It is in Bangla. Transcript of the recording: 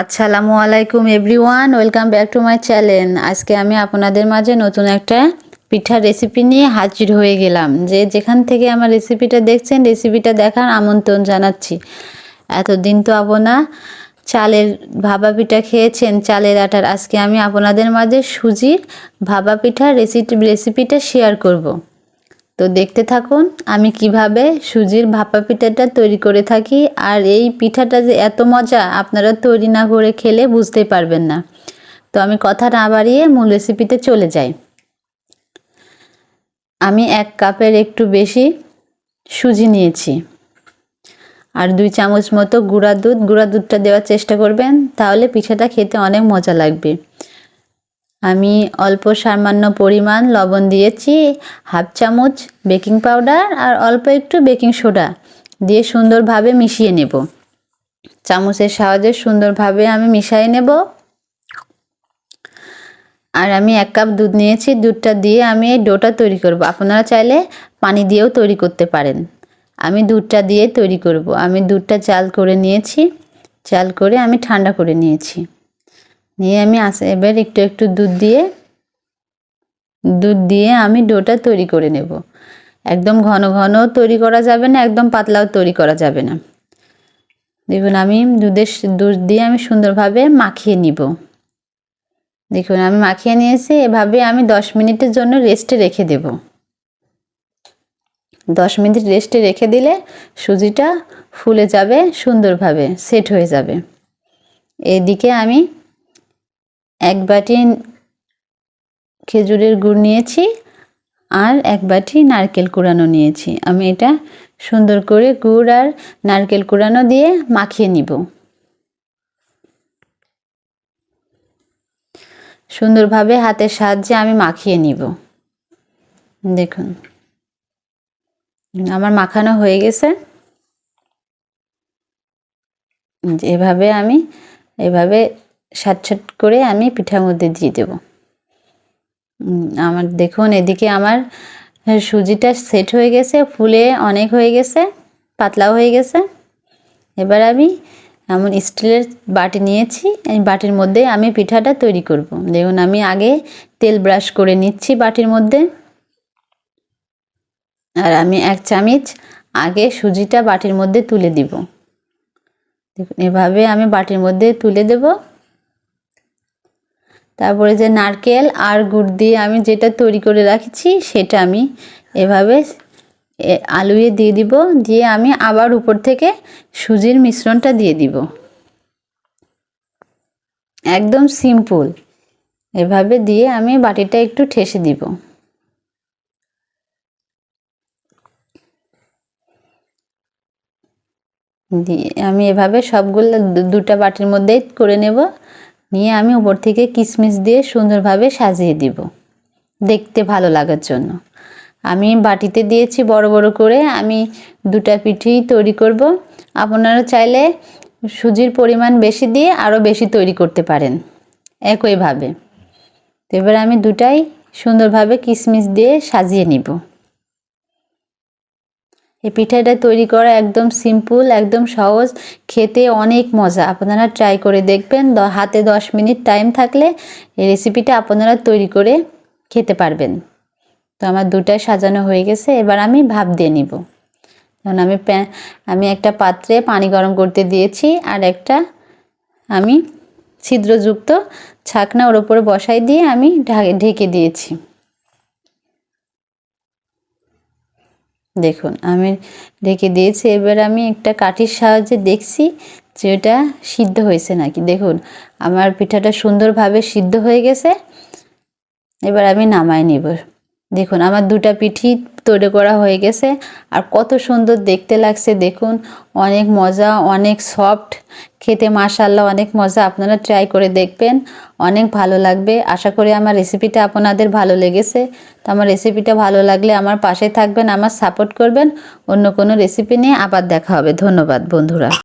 আসসালামু আলাইকুম everyone, welcome back to my channel. আজকে আমি আপনাদের মাঝে নতুন একটা পিঠার রেসিপি নিয়ে হাজির হয়ে গেলাম। যে যেখান থেকে আমার রেসিপিটা দেখছেন, রেসিপিটা দেখার আমন্ত্রণ জানাচ্ছি। এতদিন তো আপনার চালের ভাবা পিঠা খেয়েছেন, চালের আটার। আজকে আমি আপনাদের মাঝে সুজির ভাবা পিঠার রেসিপি রেসিপিটা শেয়ার করব। তো দেখতে থাকুন, আমি কীভাবে সুজির ভাপা পিঠাটা তৈরি করে থাকি আর এই পিঠাটা যে এত মজা, আপনারা তৈরি না করে খেলে বুঝতেই পারবেন না। তো আমি কথা না বাড়িয়ে মূল রেসিপিতে চলে যাই। আমি এক কাপের একটু বেশি সুজি নিয়েছি আর দুই চামচ মতো গুঁড়া দুধ। গুঁড়া দুধটা দেওয়ার চেষ্টা করবেন, তাহলে পিঠাটা খেতে অনেক মজা লাগবে। আমি অল্প সামান্য পরিমাণ লবণ দিয়েছি, হাফ চামচ বেকিং পাউডার আর অল্প একটু বেকিং সোডা দিয়ে সুন্দরভাবে মিশিয়ে নেব। চামচের সাহায্যে সুন্দরভাবে আমি মিশিয়ে নেব। আর আমি এক কাপ দুধ নিয়েছি, দুধটা দিয়ে আমি এই ডোটা তৈরি করব। আপনারা চাইলে পানি দিয়েও তৈরি করতে পারেন। আমি দুধটা দিয়ে তৈরি করব। আমি দুধটা চাল করে নিয়েছি চাল করে আমি ঠান্ডা করে নিয়েছি। নিয়ে আমি আসে এবার একটু একটু দুধ দিয়ে দুধ দিয়ে আমি ডোটা তৈরি করে নেব। একদম ঘন ঘন তৈরি করা যাবে না, একদম পাতলাও তৈরি করা যাবে না। দেখুন, আমি দুধের দুধ দিয়ে আমি সুন্দরভাবে মাখিয়ে নিব। দেখুন, আমি মাখিয়ে নিয়েছি, এভাবে আমি দশ মিনিটের জন্য রেস্টে রেখে দেব। দশ মিনিট রেস্টে রেখে দিলে সুজিটা ফুলে যাবে, সুন্দরভাবে সেট হয়ে যাবে। এদিকে আমি এক বাটি খেজুরের গুড় নিয়েছি আর এক বাটি নারকেল কুড়ানো নিয়েছি। আমি এটা সুন্দর করে গুড় আর নারকেল কুড়ানো দিয়ে মাখিয়ে নিব। সুন্দরভাবে হাতের সাহায্যে আমি মাখিয়ে নিব। দেখুন। আমার মাখানো হয়ে গেছে। এভাবে আমি এভাবে সাট সাট করে আমি পিঠার মধ্যে দিয়ে দেব। আমার দেখুন, এদিকে আমার সুজিটা সেট হয়ে গেছে, ফুলে অনেক হয়ে গেছে, পাতলাও হয়ে গেছে। এবার আমি এমন স্টিলের বাটি নিয়েছি, এই বাটির মধ্যে আমি পিঠাটা তৈরি করব। দেখুন, আমি আগে তেল ব্রাশ করে নিচ্ছি বাটির মধ্যে। আর আমি এক চামচ আগে সুজিটা বাটির মধ্যে তুলে দিব। দেখুন, এভাবে আমি বাটির মধ্যে তুলে দেব। তারপরে যে নারকেল আর গুড় দিয়ে আমি যেটা তৈরি করে রাখছি, সেটা আমি এভাবে আলুয়ে দিয়ে দিব, দিয়ে আমি আবার উপর থেকে সুজির মিশ্রণটা দিয়ে দিব। একদম সিম্পল। এভাবে দিয়ে আমি বাটিটা একটু ঠেসে দিব। দিয়ে আমি এভাবে সবগুলো দুটা বাটির মধ্যেই করে নেব। নিয়ে আমি উপর থেকে কিশমিশ দিয়ে সুন্দরভাবে সাজিয়ে দিব। দেখতে ভালো লাগার জন্য। আমি বাটিতে দিয়েছি বড় বড় করে। আমি দুটা পিঠি তৈরি করব। আপনারা চাইলে সুজির পরিমাণ বেশি দিয়ে আরও বেশি তৈরি করতে পারেন। একইভাবে। এবার আমি দুটাই সুন্দরভাবে কিশমিশ দিয়ে সাজিয়ে নিব। এই পিঠাটা তৈরি করা একদম সিম্পল একদম সহজ, খেতে অনেক মজা। আপনারা ট্রাই করে দেখবেন হাতে দশ মিনিট টাইম থাকলে এই রেসিপিটা আপনারা তৈরি করে খেতে পারবেন। তো আমার দুটাই সাজানো হয়ে গেছে, এবার আমি ভাপ দিয়ে নিব। কারণ আমি আমি একটা পাত্রে পানি গরম করতে দিয়েছি আর একটা আমি ছিদ্রযুক্ত ছাকনা ওর উপরে বসাই দিয়ে আমি ঢেকে দিয়েছি। দেখুন, আমি ঢেকে দিয়েছি। এবার আমি একটা কাঠির সাহায্যে দেখছি যে ওটা সিদ্ধ হয়েছে নাকি। দেখুন, আমার পিঠাটা সুন্দরভাবে সিদ্ধ হয়ে গেছে। এবার আমি নামাই নেব। দেখুন, আমার দুটা পিঠি তৈরি করা হয়ে গেছে। আর কত সুন্দর দেখতে লাগছে, দেখুন। অনেক মজা, অনেক সফট খেতে মাশাল্লাহ অনেক মজা। আপনারা ট্রাই করে দেখবেন। অনেক ভালো লাগবে। আশা করি আমার রেসিপিটা আপনাদের ভালো লেগেছে। তো আমার রেসিপিটা ভালো লাগলে আমার পাশে থাকবেন, আমার সাপোর্ট করবেন। অন্য কোনো রেসিপি নিয়ে আবার দেখা হবে। ধন্যবাদ, বন্ধুরা।